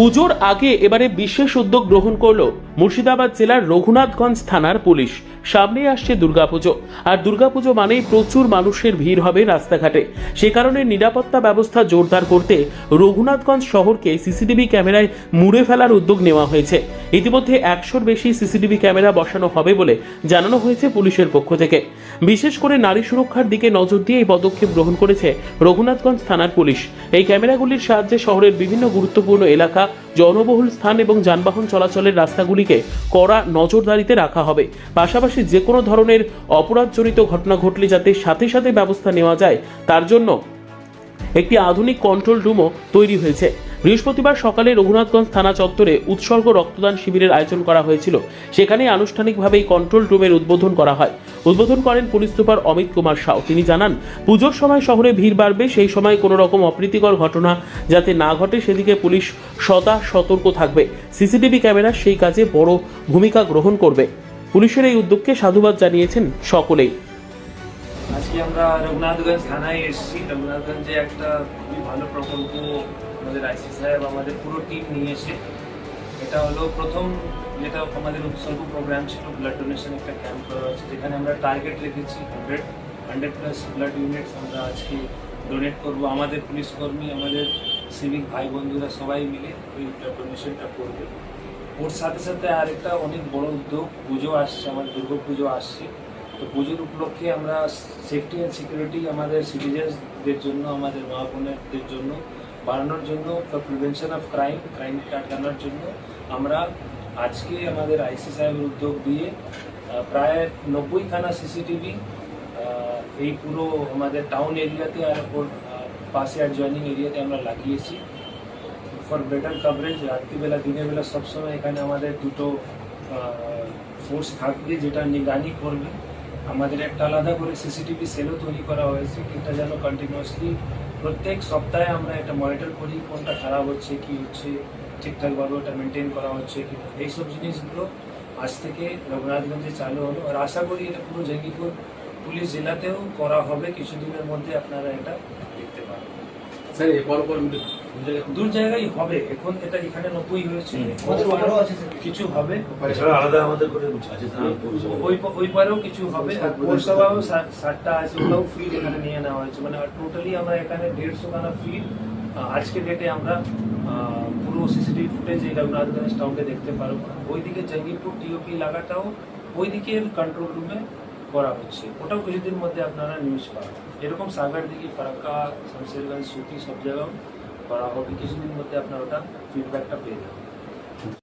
পুজোর আগে এবারে বিশেষ উদ্যোগ গ্রহণ করল মুর্শিদাবাদ জেলার রঘুনাথগঞ্জ থানার পুলিশ। সামনে আসছে দুর্গাপুজো। আর দুর্গাপুজো মানেই প্রচুর মানুষের ভিড় হবে রাস্তাঘাটে। সে কারণে নিরাপত্তা ব্যবস্থা জোরদার করতে রঘুনাথগঞ্জ শহরকে সিসিটিভি ক্যামেরায় মুড়ে ফেলার উদ্যোগ নেওয়া হয়েছে। ইতিমধ্যে একশোর বেশি সিসিটিভি ক্যামেরা বসানো হবে বলে জানানো হয়েছে পুলিশের পক্ষ থেকে। বিশেষ করে নারী সুরক্ষার দিকে নজর দিয়ে এই পদক্ষেপ গ্রহণ করেছে রঘুনাথগঞ্জ থানার পুলিশ। এই ক্যামেরাগুলির সাহায্যে শহরের বিভিন্ন গুরুত্বপূর্ণ এলাকা, জনবহুল স্থান এবং যানবাহন চলাচলের রাস্তাগুলিকে কড়া নজরদারিতে রাখা হবে। পাশাপাশি যে কোনো ধরনের অপরাধজনিত ঘটনা ঘটলে যাতে সাথে সাথে ব্যবস্থা নেওয়া যায়, তার জন্য একটি আধুনিক কন্ট্রোল রুমও তৈরি হয়েছে। বৃহস্পতিবার সকালে রঘুনাথগঞ্জ থানা চত্বরে উৎসর্গ রক্তদান শিবিরের আয়োজন করা হয়েছিল। সেখানে আনুষ্ঠানিকভাবে এই কন্ট্রোল রুমের উদ্বোধন করা হয়। উদ্বোধন করেন পুলিশ সুপার অমিত কুমার সাউ তিনি জানান, পুজোর সময় শহরে ভিড় বাড়বে, সেই সময় কোনো রকম অপ্রীতিকর ঘটনা যাতে না ঘটে, সেদিকে পুলিশ সদা সতর্ক থাকবে। সিসিটিভি ক্যামেরা সেই কাজে বড় ভূমিকা গ্রহণ করবে। পুলিশের এই উদ্যোগকে সাধুবাদ জানিয়েছেন সকলেই। আজকে আমরা রঘুনাথগঞ্জ থানায় এসেছি। রঘুনাথগঞ্জে একটা খুবই ভালো প্রকল্প আমাদের আইসি সাহেব আমাদের পুরো টিম নিয়ে এসে, এটা হলো প্রথম যেটা আমাদের উৎসর্গ প্রোগ্রাম ছিল ব্লাড ডোনেশন একটা ক্যাম্প করা হয়েছে, যেখানে আমরা টার্গেট রেখেছি hundred hundred plus blood units আমরা আজকে ডোনেট করব। আমাদের পুলিশ কর্মী, আমাদের সিভিক ভাই বন্ধুরা সবাই মিলে ওই ব্লাড ডোনেশনটা করবে। ওর সাথে সাথে আরেকটা অনেক বড় উদ্যোগ, পুজো আসছে আমাদের দুর্গা পুজো আসছে। তো পুজোর উপলক্ষে আমরা সেফটি অ্যান্ড সিকিউরিটি আমাদের সিটিজেন্সদের জন্য, আমাদের মা বোনেদের জন্য বাড়ানোর জন্য for prevention of crime crime কাটানোর জন্য আমরা আজকে আমাদের আইসি সাহেবের উদ্যোগ দিয়ে প্রায় নব্বইখানা সিসিটিভি এই পুরো আমাদের টাউন এরিয়াতে আর আহ, পাশে অ্যাডজয়নিং এরিয়াতে আমরা লাগিয়েছি। ফর বেটার কভারেজ রাত্রিবেলা দিনের বেলা সবসময় এখানে আমাদের দুটো ফোর্স থাকবে যেটা নিগরানি করবে। আমাদের একটা আলাদা করে সিসিটিভি সেলও তৈরি করা হয়েছে। এটা যেন কন্টিনিউয়াসলি প্রত্যেক সপ্তাহে আমরা এটা মনিটর করি, কোনটা খারাপ হচ্ছে, কি হচ্ছে, ঠিকঠাকভাবে ওটা মেনটেন করা হচ্ছে কি। এইসব জিনিসগুলো আজ থেকে রঘুনাথগঞ্জে চালু হলো আর আশা করি এটা পুরো জঙ্গিপুর পুলিশ জেলাতেও করা হবে, কিছুদিনের মধ্যে আপনারা এটা দেখতে পাবেন স্যার এরপর পর দূর জায়গায় হবে। এখন এটা এখানে নব্বই হয়েছে। আমাদের ওপারেও আছে কিছু হবে। এছাড়া আলাদা আমাদের করে আছে ওই ওই পারেও কিছু হবে। আর পৌরসভাও সা- আছে। ওগুলোও ফিড এখানে নিয়ে নেওয়া হয়েছে। মানে টোটালি আমরা এখানে দেড়শো খানা ফিড আজকে ডেটে আমরা আহ, পুরো সিসিটিভি ফুটেজ এই রঘুনাথগঞ্জ টাউনকে দেখতে পারব। ওইদিকে জঙ্গিপুর টিওপি এলাকাটাও ওই দিকের কন্ট্রোল রুমে করা হচ্ছে। ওটাও কিছুদিন মধ্যে আপনারা নিউজ পাবেন। এরকম সাগর দিকে ফারাক্কা শামশেরগঞ্জ সুতি সব জায়গাও করা হবে। কিছুদিন মধ্যে আপনারা ওটা ফিডব্যাকটা পেয়ে যাবেন।